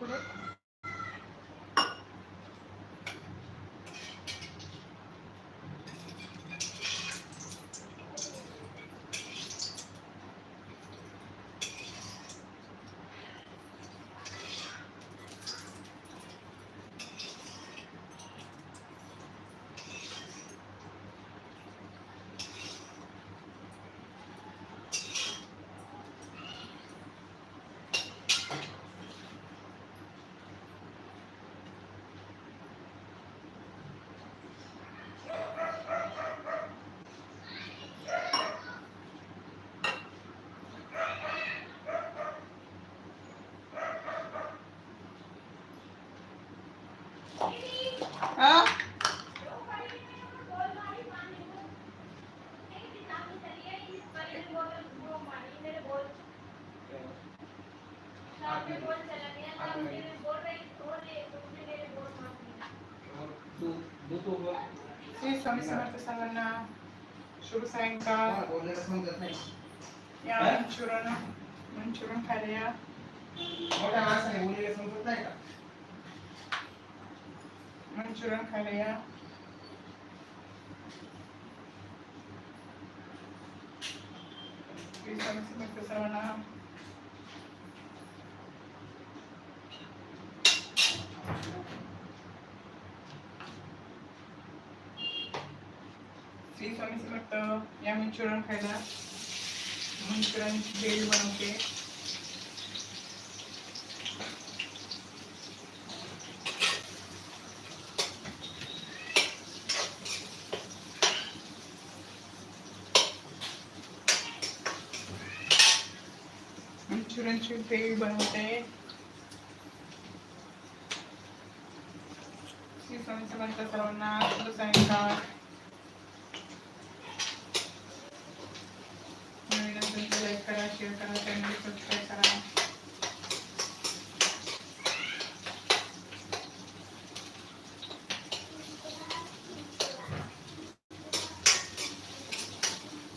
করে स्वामी समर्थ सर्वांना शुभ सायंकाळ. या मंचुरन मंचुरन खायला या. मोठ्या माणसाने मुलीला समजत नाही का? मंचुरियन खायला या सर्वांना श्री स्वामी समर्थ या मंचुरियन खायला मंचुरियन बेल बनवते मंचुरियनची ग्रेव्ही बनवते श्री स्वामी समर्थ सर्वांना शुभ सायंकाळ नवीन असेल तर लाईक करा शेअर करा चॅनल सबस्क्राईब करा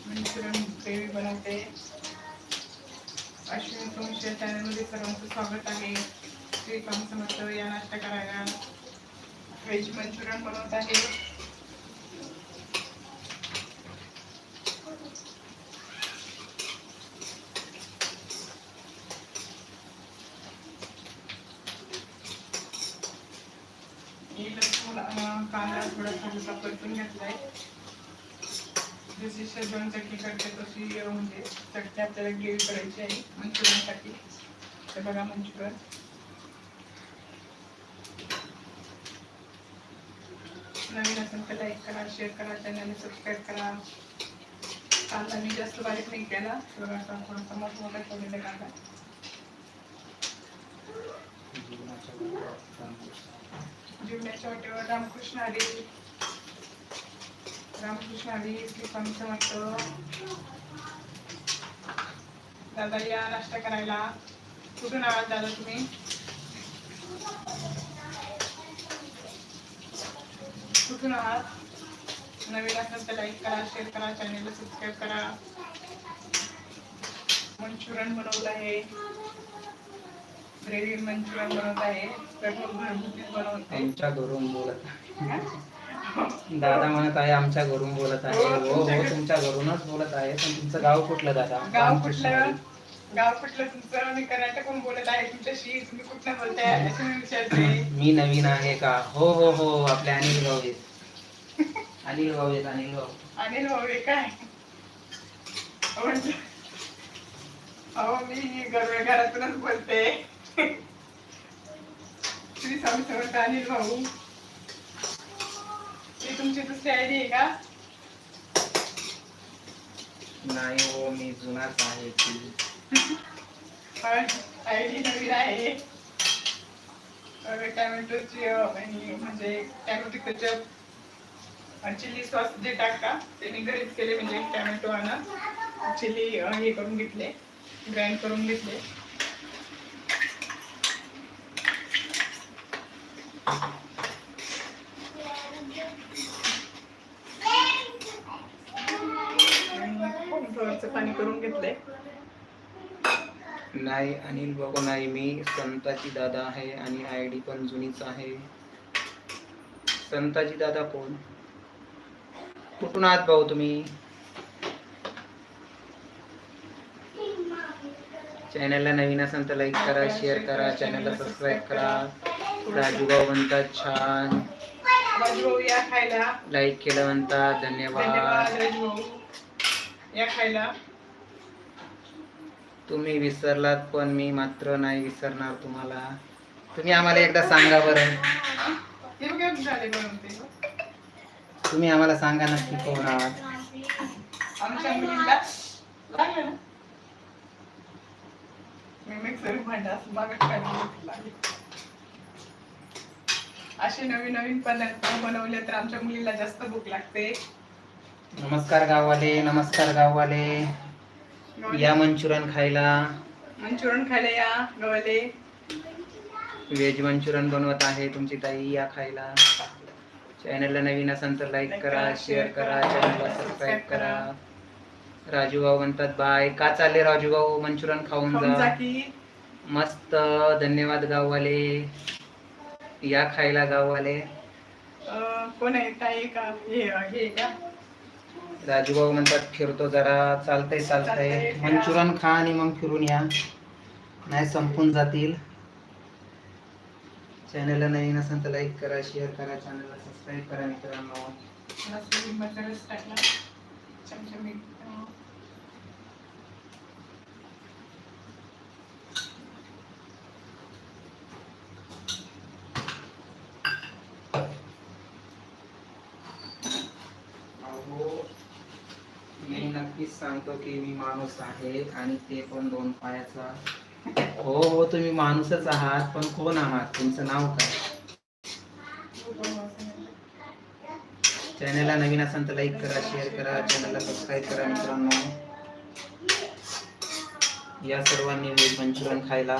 मंचुरियन ग्रेव्ही बनवते अश्विनी तुमच्या चॅनलमध्ये सर्वांचं स्वागत आहे. श्री स्वामी समर्थ या नाश्ता करायला. व्हेज मंचुरियन बनवत आहे. मी लसूण कांदा थोडासा हलका परतून घेतलाय. जशी शेजवान चटणी करते तशी म्हणजे चटणी आपल्याला ग्रेव्ही करायची आहे मंचुरियनसाठी. तर बघा मंचुरियन नवीन असेल तर लाईक करा शेअर करा चॅनल सबस्क्राईब करा. कांदा मी जास्त बारीक नाही केला बघा असा थोडासा मोठा मोठा ठेवलेला कांदा जीवनाच्या वाटेवर रामकृष्ण हरी रामकृष्ण हरी श्री स्वामी समर्थ दादा या नाश्ता करायला. कुठून आवाज दादा तुम्ही? कुठून आहात? नवीन असेल तर लाईक करा शेअर करा चॅनलला सबस्क्राईब करा. मंचुरियन बनवत आहे. ग्रेव्ही मंचुरियन बनवत आहे. पेट्रोल घरगुती बनवते आमच्या घरून बोलत दादा म्हणत आहे आमच्या घरून बोलत आहे. हो, हो तुमच्या हो. तुमच्या घरूनच बोलत आहे. पण तुमचं गाव कुठलं दादा? गाव कुठलं. गाव कुठलं तुमचं मी कर्नाटकहून बोलत आहे? तुमच्याशी तुम्ही कुठलं बोलताय? असे मी विचारते. मी नवीन आहे का? हो हो हो. आपले अनिल भाऊ आहेत. अनिल भाऊ आहेत अनिल भाऊ. अनिल भाऊ हे काय? अहो मी घर घरातूनच बोलते. श्री स्वामी समर्थ अनिल भाऊ? ही तुमची दुसरी आयडी आहे का? नाही हो मी जुनाच आहे की आयडी नवीन आहे. टॅमॅटोची आणि म्हणजे टॅमॅटो केचप चिल्ली सॉस जे टाका ते मी घरीच केले म्हणजे टॅमॅटो आणा. चिल्ली हे करून घेतले. ग्राइंड करून घेतले आणि थोडंसं पाणी करून घेतलंय नाही अनिल बाबू नाही मी संताजी दादा आहे आणि आय डी पण जुनीच आहे. संताजी दादा कोण? कुठून आहात भाऊ तुम्ही? चॅनलला नवीन असेल तर लाईक करा शेअर करा चॅनलला सबस्क्राईब करा. राजू भाऊ म्हणतात छान. राजभाऊ लाईक केलं म्हणतात धन्यवाद. राजभाऊ या खायला. तुम्ही विसरलात पण मी मात्र नाही विसरणार तुम्हाला. तुम्ही आम्हाला एकदा सांगा बरं. तुम्ही आम्हाला सांगा नक्की कोण आहात. असे नवीन नवीन पदार्थ बनवले तर आमच्या मुलीला जास्त भूक लागते. नमस्कार गाववाले नमस्कार गाववाले. या मंचुरन खायला. मंचुरन खायला या गवले. व्हेज मंचुरन बनवत आहे तुमची ताई या खायला. चॅनलला नवीन असेल तर लाईक करा शेअर करा चॅनलला सबस्क्राईब करा. राजू भाऊ म्हणतात बाय. का चालले राजू भाऊ मंचुरन खाऊन जा मस्त धन्यवाद गाववाले. या खायला गाववाले. कोण आहे? ताई का? हे हे का? राजू भाऊ म्हणतात फिरतो जरा चालतंय चालतंय. मंचुरन खा आणि मग फिरून या. नाही संपून जातील. चॅनलला नवीन असेल तर लाईक करा शेअर करा. चॅनलला सबस्क्राईब करा मित्रांनो लसूण मसालाच टाकला चमचमीत अं, अहो, मी नक्कीच सांगतो की मी माणूस आहे आणि ते पण दोन पायाचा. हो हो तुम्ही माणूसच आहात पण कोण आहात? तुमचं नाव काय? चॅनलला नवीन असाल तर लाईक करा शेअर करा चॅनलला सबस्क्राईब करा मित्रांनो. या सर्वांनी व्हेज मंचुरियन खायला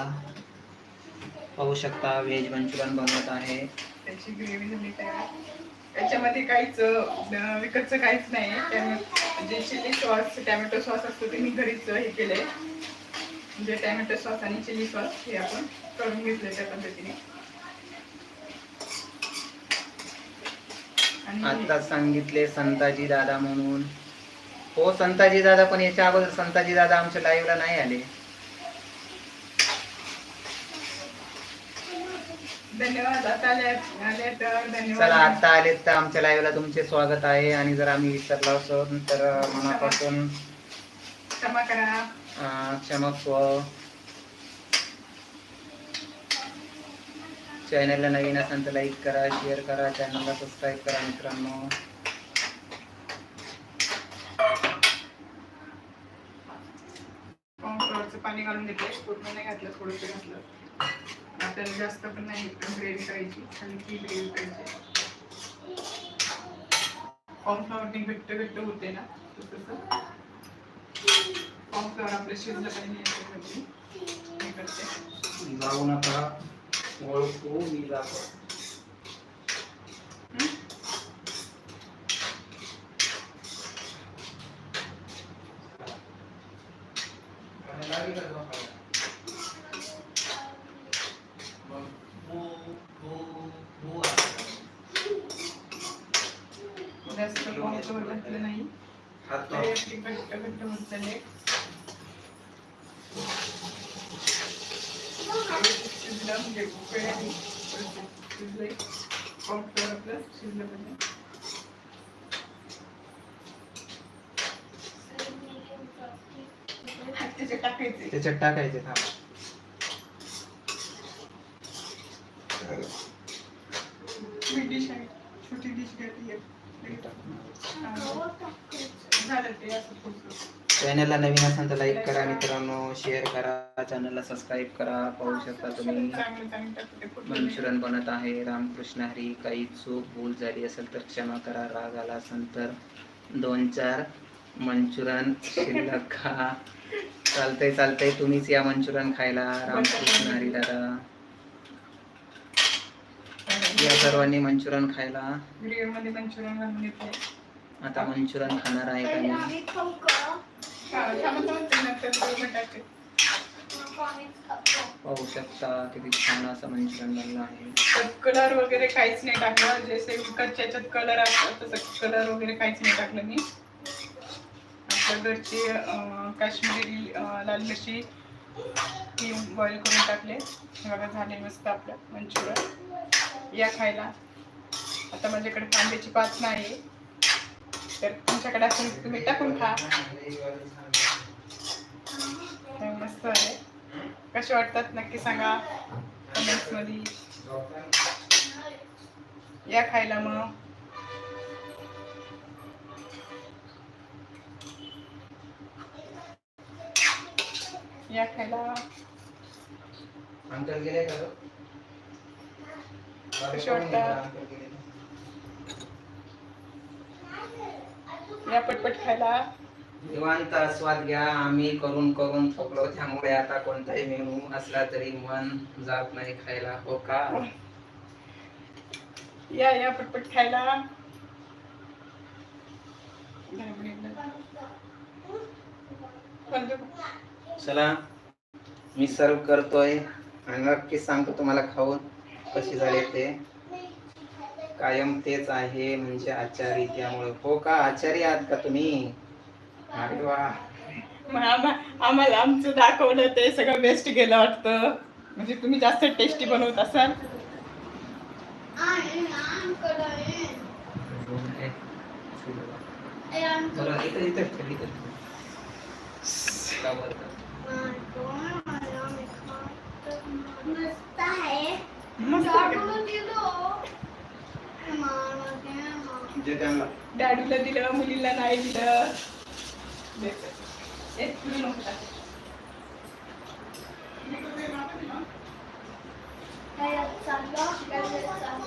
पाहू शकता. व्हेज मंचुरियन बनवत आहे. त्याची ग्रेव्ही झाली तयार. त्याच्यामध्ये काहीच अं, विकतचं काहीच नाही त्यामुळे जे चिली सॉस टॅमॅटो सॉस असतो ते मी घरीच हे केलंय. म्हणजे टॅमॅटो सॉस आणि चिली सॉस हे आपण करून घेतले त्या पद्धतीने. आणि आता सांगितले संताजी दादा म्हणून. हो संताजी दादा पण याच्या अगोदर संताजी दादा आमच्या लाईव्हला नाही आले. धन्यवाद आता आले आले तर चला धन्यवाद आता आले तर आमच्या लाईव्हला तुमचे स्वागत आहे. आणि जर आम्ही विसरलो असो तर मनापासून क्षमा करा. अं, क्षमस्व चॅनलला नवीन असेल तर लाईक करा शेअर करा चॅनलला सबस्क्राईब करा मित्रांनो. पाणी घालून घेतलंय पूर्ण नाही घातलं थोडंसं घातलं. आपल्याला जास्त पण नाही ग्रेव्ही करायची हलकी ग्रेव्ही करायची कॉर्नफ्लॉवरने घट्ट घट्ट होते ना तसं. कॉर्नफ्लॉवर आपलं शिजलं पाहिजे हे करते. जाऊ नका ओळखू मी जातो हं? जास्त घट्ट म्हणजे उकळी आली शिजलंय आपलं शिजलं पाहिजे टाकायचे त्याच्यात टाकायचे थांब मी डिश आहे छोटी डिश घेतली आहे झालं ते असं पुढचं चॅनलला नवीन असेल तर लाईक करा मित्रांनो. शेअर करा. चॅनलला सबस्क्राईब करा. पाहू शकता तुम्ही. मंचुरन बनत आहे. रामकृष्ण हरी. काही चूक भूल झाली असेल तर क्षमा करा. राग आला असेल तर दोन चार. मंचुरन शिल्लक खा. चालतंय चालतंय. तुम्हीच या मंचुरन खायला. रामकृष्ण हरी दादा. या सर्वांनी मंचुरन खायला. मध्ये घालून आता मंचुरन खाणार आहे का? पाहू शकता किती छान असं मंचुरियन बनलं आहे कलर वगैरे काहीच नाही टाकलं. जसे कच्च्याच्यात कलर असतात तसं कलर वगैरे काहीच नाही टाकलं मी. आपल्या घरची काश्मीरी लाल मिरची ती बॉईल करून टाकले. बघा झाले मस्त आपलं मंचुरियन. या खायला. आता माझ्याकडे कांद्याची पात नाही तर तुमच्याकडे असेल तुम्ही टाकून खा हे मस्त आहे कसे वाटतात नक्की सांगा कमेंट्समध्ये या खायला मग या खायला अंकल गेले का गं? कशी वाटतात? अंकल गेले. या पटपट खायला निवांत आस्वाद घ्या. आम्ही करून करून थकलो. त्यामुळे आता कोणताही मेनू असला तरी मन जात नाही खायला. हो का? या या पटपट खायला. चला मी सर्व करतोय. आणि नक्की सांगतो तुम्हाला खाऊन कशी झाले ते. कायम तेच आहे म्हणजे आचारी त्यामुळे. हो का? आचारी आहात का तुम्ही? अरे वा मग आम्हा- आम्हाला आमचं दाखवलं ते सगळं वेस्ट गेलं वाटतं. म्हणजे तुम्ही जास्त टेस्टी बनवत असाल. चला इथं इथं ठेव, इथं. ठेव. का बरं? मस्त जे त्यांना. डॅडीला दिलं मुलीला नाही दिलं. काय चाललं नको टाकू.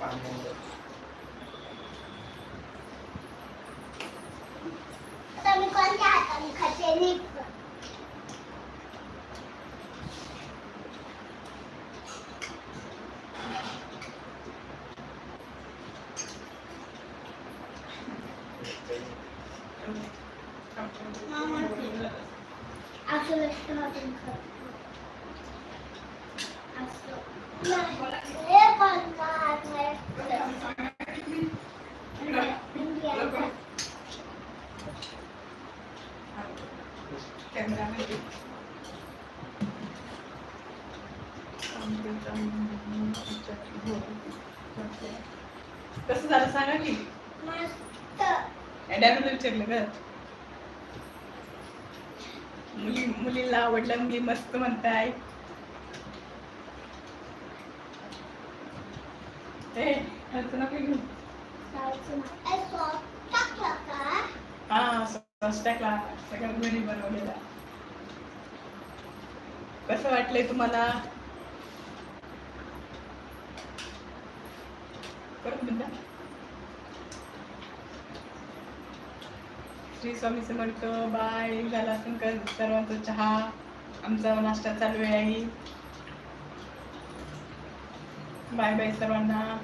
पाणी आणलं. कॅमेरामध्ये. कसं झालं सांगा की डॅडीला विचारलं का मुली मुलीला आवडलं मुली मस्त म्हणताय. ए हा सॉस टाकला सगळ्या घरी बनवलेला. कसं वाटलंय तुम्हाला? परत म्हणता. श्री स्वामी समर्थ बाय झाला असून सर्वांचा चहा. आमचा नाश्ता चालू आहे बाय बाय सर्वांना.